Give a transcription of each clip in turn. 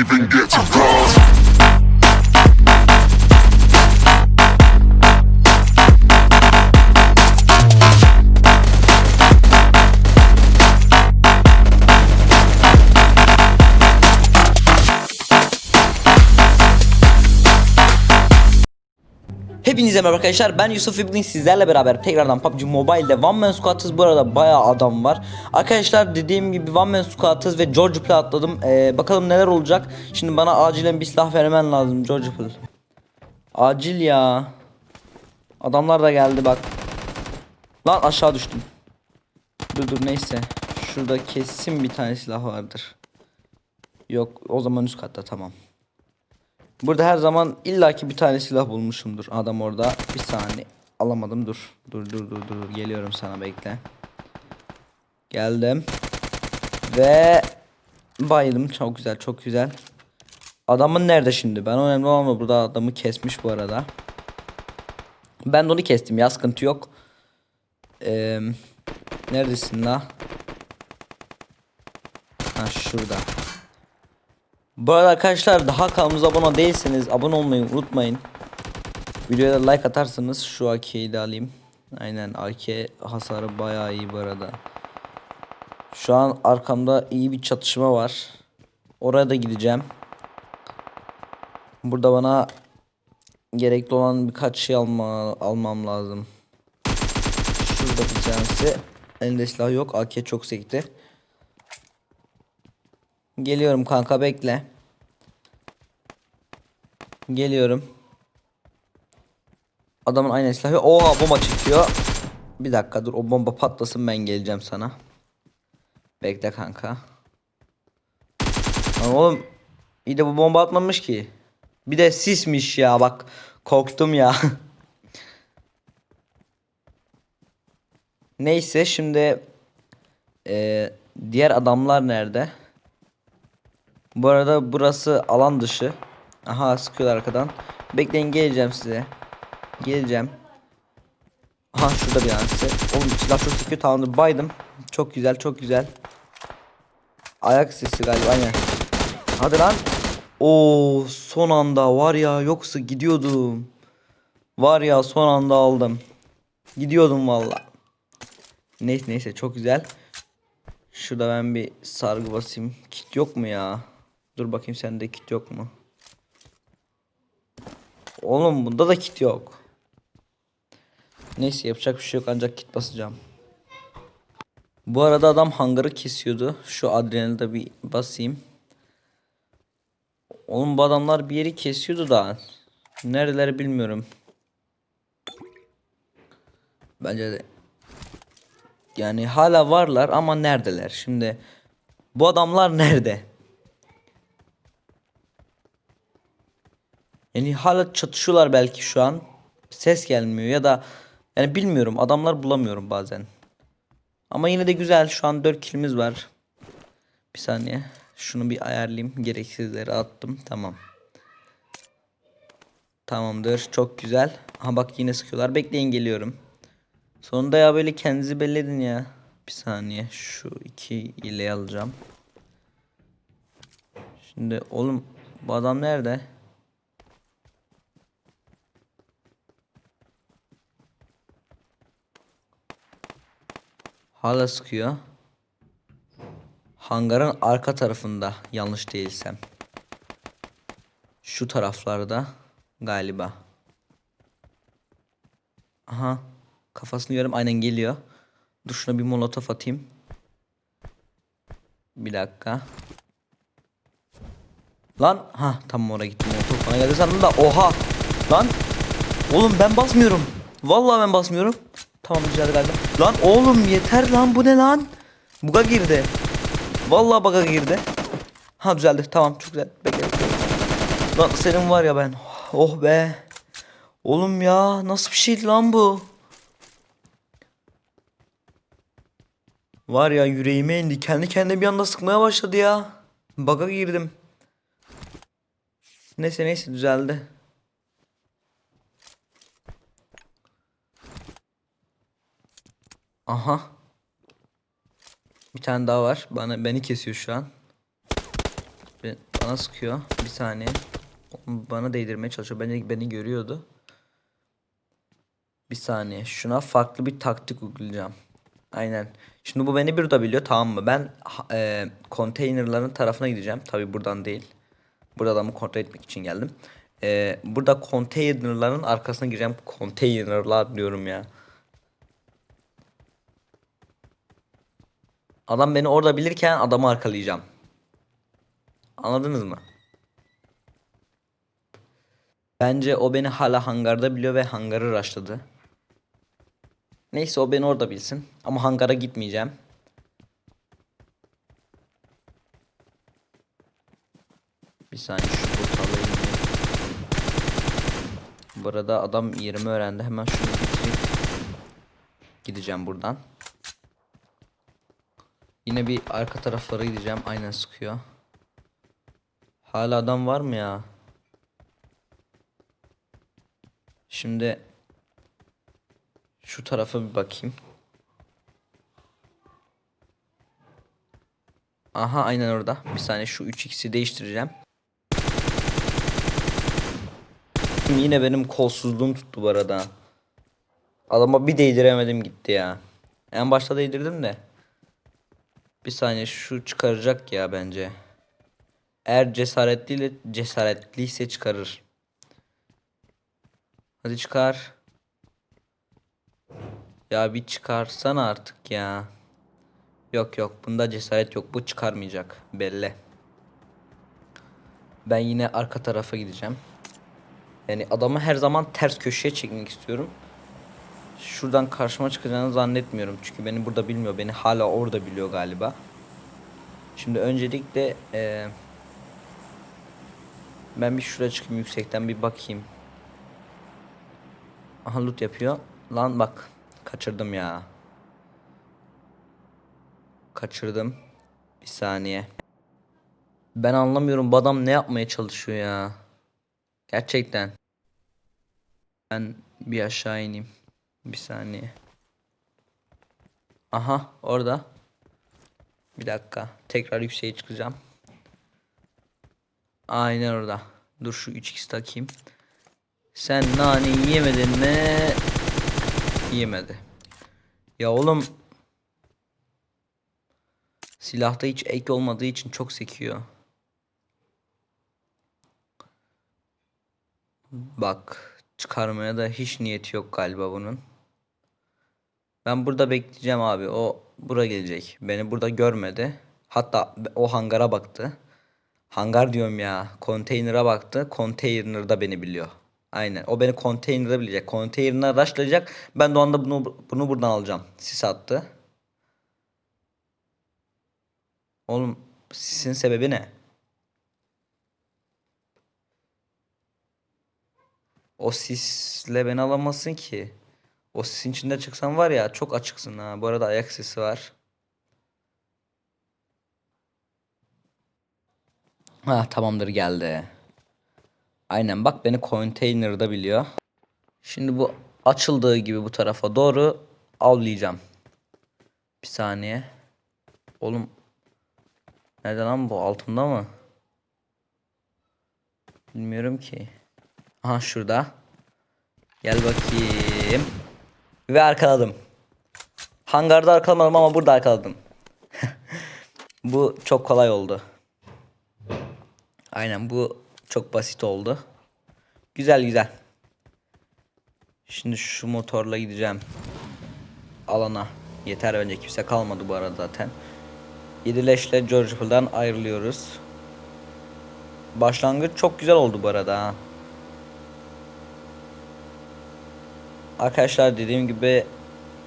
even get to cross. Hepinize merhaba arkadaşlar ben Yusuf İbni sizlerle beraber tekrardan PUBG Mobile'de One Man Squad'ız bu arada bayağı adam var. Arkadaşlar dediğim gibi One Man Squad'ız ve George Play atladım. Ee, Bakalım neler olacak. Şimdi bana acilen bir silah vermen lazım George Play Acil ya. Adamlar da geldi bak. Lan aşağı düştüm. Dur dur neyse. Şurada kesin bir tane silah vardır. Yok o zaman üst katta tamam Burada her zaman illaki bir tane silah bulmuşumdur. Adam orada. Bir saniye. Alamadım dur. Dur dur dur dur. Geliyorum sana bekle. Geldim. Ve bayıldım. Çok güzel çok güzel. Adamın nerede şimdi? Ben önemli olan o. burada adamı kesmiş bu arada. Ben de onu kestim ya sıkıntı yok. Ee, neredesin la? Ha şurada. Bu arada arkadaşlar daha kanalımıza abone değilseniz abone olmayı unutmayın. Videoya like atarsanız şu AK'yi de alayım. Aynen AK hasarı bayağı iyi bu arada. Şu an arkamda iyi bir çatışma var. Oraya da gideceğim. Burada bana gerekli olan birkaç şey alma, almam lazım. Şurada bir tanesi. Elinde silah yok. AK çok sekti. Geliyorum kanka bekle. Geliyorum. Adamın aynı silahı. Oha bomba çıkıyor. Bir dakika dur o bomba patlasın ben geleceğim sana. Bekle kanka. Lan oğlum iyi de bu bomba atmamış ki. Bir de sismiş ya bak korktum ya. Neyse şimdi eee, diğer adamlar nerede? Bu arada burası alan dışı. Aha sıkıyorlar arkadan. Bekleyin geleceğim size. Geleceğim. Aha şurada bir tanesi. Oğlum silah çok sıkıyor tamamdır baydım. Çok güzel çok güzel. Ayak sesi galiba aynen. Hadi lan. Oo son anda var ya yoksa gidiyordum. Var ya son anda aldım. Gidiyordum valla. Neyse neyse çok güzel. Şurada ben bir sargı basayım. Kit yok mu ya? Dur bakayım sende kit yok mu? Oğlum bunda da kit yok. Neyse yapacak bir şey yok ancak kit basacağım. Bu arada adam hangarı kesiyordu. Şu adrenali de bir basayım. Oğlum bu adamlar bir yeri kesiyordu da. Neredeler bilmiyorum. Bence de. Yani hala varlar ama neredeler? Şimdi bu adamlar nerede? Yani hala çatışıyorlar belki şu an. Ses gelmiyor ya da yani bilmiyorum adamlar bulamıyorum bazen. Ama yine de güzel şu an 4 kilimiz var. Bir saniye. Şunu bir ayarlayayım. Gereksizleri attım. Tamam. Tamamdır. Çok güzel. Aha bak yine sıkıyorlar. Bekleyin geliyorum. Sonunda ya böyle kendinizi belli edin ya. Bir saniye. Şu iki ile alacağım. Şimdi oğlum bu adam nerede? Hala sıkıyor. Hangarın arka tarafında yanlış değilsem. Şu taraflarda galiba. Aha. Kafasını görüyorum aynen geliyor. Dur şuna bir molotof atayım. Bir dakika. Lan ha tam oraya gittim. Molotof bana geldi sandım da oha. Lan oğlum ben basmıyorum. Vallahi ben basmıyorum. Tamam güzel galiba. Lan oğlum yeter lan bu ne lan? Buga girdi. Vallahi buga girdi. Ha düzeldi. Tamam çok güzel. Bekle. bekle. Lan senin var ya ben. Oh be. Oğlum ya nasıl bir şeydi lan bu? Var ya yüreğime indi. Kendi kendine bir anda sıkmaya başladı ya. Bug'a girdim. Neyse neyse düzeldi. Aha. Bir tane daha var. Bana beni kesiyor şu an. Bana sıkıyor. Bir saniye. Bana değdirmeye çalışıyor. Beni, beni görüyordu. Bir saniye. Şuna farklı bir taktik uygulayacağım. Aynen. Şimdi bu beni burada biliyor tamam mı? Ben e, konteynerların tarafına gideceğim. Tabi buradan değil. Burada adamı kontrol etmek için geldim. E, burada konteynerların arkasına gireceğim. Konteynerlar diyorum ya. Adam beni orada bilirken adamı arkalayacağım. Anladınız mı? Bence o beni hala hangarda biliyor ve hangarı rushladı. Neyse o beni orada bilsin. Ama hangara gitmeyeceğim. Bir saniye şu bir. Bu arada adam yerimi öğrendi. Hemen şunu bitireyim. Gideceğim buradan. Yine bir arka taraflara gideceğim. Aynen sıkıyor. Hala adam var mı ya? Şimdi şu tarafa bir bakayım. Aha aynen orada. Bir saniye şu 3x'i değiştireceğim. Yine benim kolsuzluğum tuttu bu arada. Adama bir değdiremedim gitti ya. En başta değdirdim de. Bir saniye şu çıkaracak ya bence. Eğer cesaretliyle cesaretliyse çıkarır. Hadi çıkar. Ya bir çıkarsana artık ya. Yok yok bunda cesaret yok. Bu çıkarmayacak. Belli. Ben yine arka tarafa gideceğim. Yani adamı her zaman ters köşeye çekmek istiyorum. Şuradan karşıma çıkacağını zannetmiyorum. Çünkü beni burada bilmiyor. Beni hala orada biliyor galiba. Şimdi öncelikle eee, ben bir şuraya çıkayım yüksekten bir bakayım. Aha loot yapıyor. Lan bak kaçırdım ya. Kaçırdım. Bir saniye. Ben anlamıyorum bu adam ne yapmaya çalışıyor ya. Gerçekten. Ben bir aşağı ineyim. Bir saniye. Aha orada. Bir dakika. Tekrar yükseğe çıkacağım. Aynen orada. Dur şu 3x takayım. Sen nane yemedin mi? Yemedi. Ya oğlum. Silahta hiç ek olmadığı için çok sekiyor. Bak çıkarmaya da hiç niyeti yok galiba bunun. Ben burada bekleyeceğim abi. O bura gelecek. Beni burada görmedi. Hatta o hangara baktı. Hangar diyorum ya. Konteynere baktı. Konteynerda beni biliyor. Aynen. O beni konteynerda bilecek. Konteynerine rushlayacak. Ben de o anda bunu, bunu buradan alacağım. Sis attı. Oğlum sisin sebebi ne? O sisle beni alamazsın ki. O sisin içinde çıksan var ya çok açıksın ha. Bu arada ayak sesi var. Ha tamamdır geldi. Aynen bak beni konteynerda biliyor. Şimdi bu açıldığı gibi bu tarafa doğru avlayacağım. Bir saniye. Oğlum. Nerede lan bu? Altında mı? Bilmiyorum ki. Aha şurada. Gel bakayım. Ve arkaladım. Hangarda arkalamadım ama burada arkaladım. bu çok kolay oldu. Aynen bu çok basit oldu. Güzel güzel. Şimdi şu motorla gideceğim. Alana. Yeter bence kimse kalmadı bu arada zaten. Yedileş'le George ayrılıyoruz. Başlangıç çok güzel oldu bu arada ha. Arkadaşlar dediğim gibi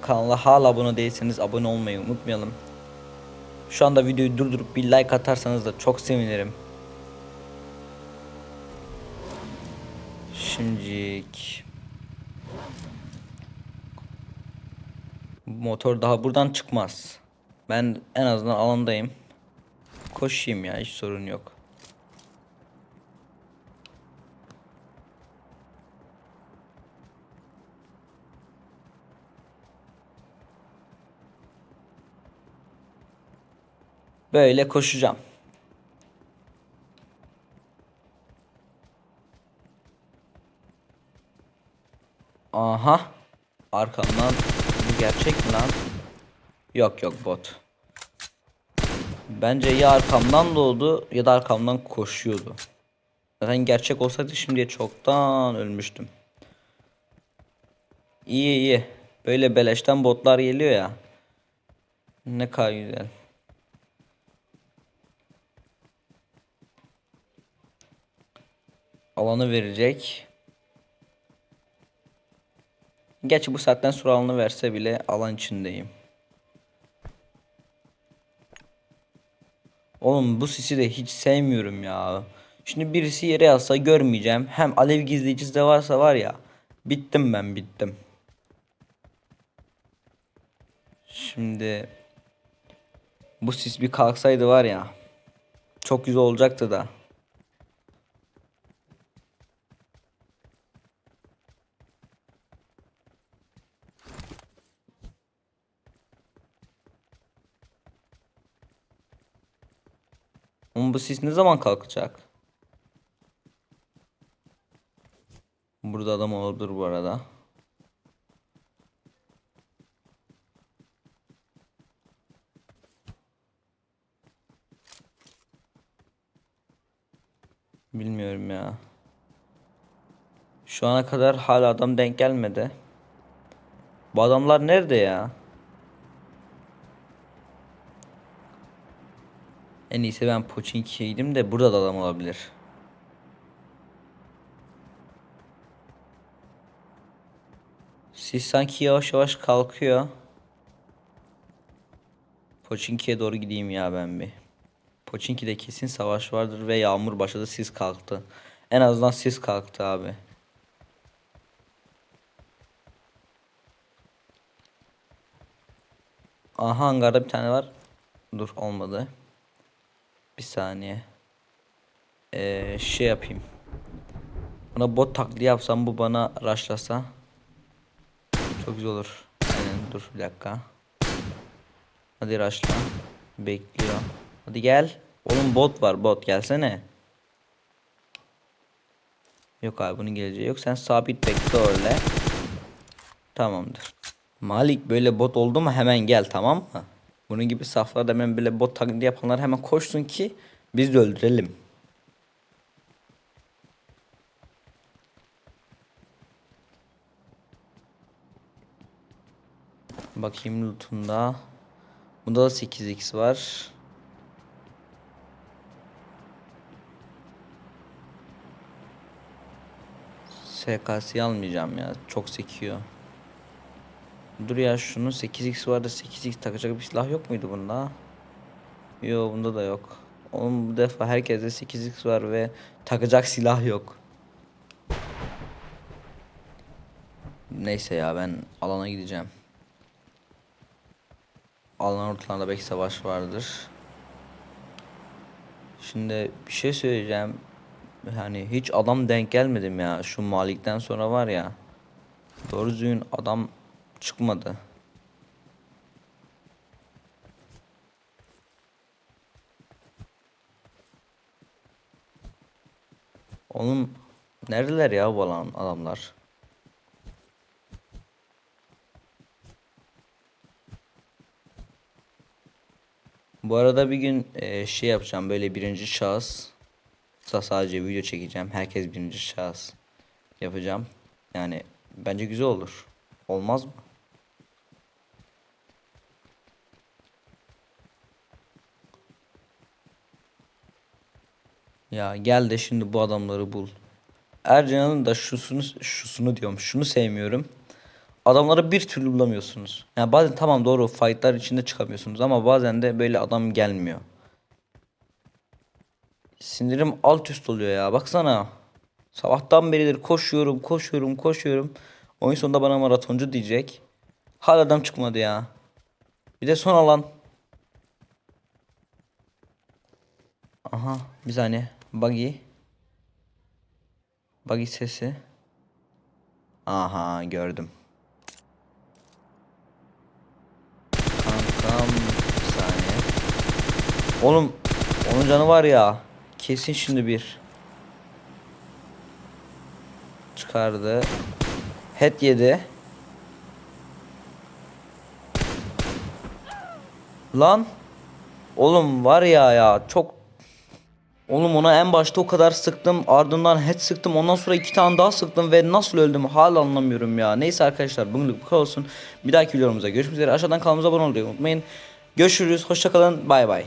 kanala hala abone değilseniz abone olmayı unutmayalım. Şu anda videoyu durdurup bir like atarsanız da çok sevinirim. Şimdilik motor daha buradan çıkmaz. Ben en azından alandayım. Koşayım ya hiç sorun yok. Böyle koşacağım. Aha. Arkamdan bu gerçek mi lan? Yok yok bot. Bence ya arkamdan doğdu ya da arkamdan koşuyordu. Zaten gerçek olsaydı şimdiye çoktan ölmüştüm. İyi iyi. Böyle beleşten botlar geliyor ya. Ne kadar güzel. Alanı verecek. Gerçi bu saatten sonra alanı verse bile alan içindeyim. Oğlum bu sisi de hiç sevmiyorum ya. Şimdi birisi yere yazsa görmeyeceğim. Hem alev gizleyicisi de varsa var ya. Bittim ben bittim. Şimdi bu sis bir kalksaydı var ya. Çok güzel olacaktı da. Ama bu sis ne zaman kalkacak? Burada adam olabilir bu arada. Bilmiyorum ya. Şu ana kadar hala adam denk gelmedi. Bu adamlar nerede ya? En iyisi ben Pochinki'ye gideyim de burada da adam olabilir. Sis sanki yavaş yavaş kalkıyor. Pochinki'ye doğru gideyim ya ben bir. Pochinki'de kesin savaş vardır ve yağmur başladı sis kalktı. En azından sis kalktı abi. Aha hangarda bir tane var. Dur olmadı. Bir saniye. Ee, şey yapayım. Buna bot taklidi yapsam bu bana rushlasa. Çok güzel olur. Aynen dur bir dakika. Hadi rushla. Bekliyor. Hadi gel. Oğlum bot var bot gelsene. Yok abi bunun geleceği yok. Sen sabit bekle öyle. Tamamdır. Malik böyle bot oldu mu hemen gel tamam mı? Bunun gibi saflarda hemen böyle bot taklidi yapanlar hemen koşsun ki biz de öldürelim. Bakayım lootunda. Bunda da 8x var. SKS'yi almayacağım ya. Çok sekiyor. Dur ya şunu 8x vardı 8x takacak bir silah yok muydu bunda? Yo bunda da yok. Oğlum bu defa herkeste 8x var ve takacak silah yok. Neyse ya ben alana gideceğim. Alan ortalarında belki savaş vardır. Şimdi bir şey söyleyeceğim. Yani hiç adam denk gelmedim ya. Şu Malik'ten sonra var ya. Doğru düzgün adam çıkmadı. Oğlum neredeler ya bu adamlar? Bu arada bir gün e, şey yapacağım böyle birinci şahıs sa- sadece video çekeceğim. Herkes birinci şahıs yapacağım. Yani bence güzel olur. Olmaz mı? Ya gel de şimdi bu adamları bul. Ercan'ın da şusunu şusunu diyorum. Şunu sevmiyorum. Adamları bir türlü bulamıyorsunuz. Yani bazen tamam doğru fightlar içinde çıkamıyorsunuz ama bazen de böyle adam gelmiyor. Sinirim alt üst oluyor ya. Baksana. Sabahtan beridir koşuyorum, koşuyorum, koşuyorum. Oyun sonunda bana maratoncu diyecek. Hala adam çıkmadı ya. Bir de son alan. Aha bir saniye. Buggy. Buggy sesi. Aha gördüm. Kankam bir saniye. Oğlum onun canı var ya. Kesin şimdi bir. Çıkardı. Head yedi. Lan. Oğlum var ya ya çok Oğlum ona en başta o kadar sıktım ardından head sıktım ondan sonra iki tane daha sıktım ve nasıl öldüm hala anlamıyorum ya. Neyse arkadaşlar bugünlük bu kadar olsun. Bir dahaki videomuzda görüşmek üzere aşağıdan kanalımıza abone olmayı unutmayın. Görüşürüz hoşçakalın bay bay.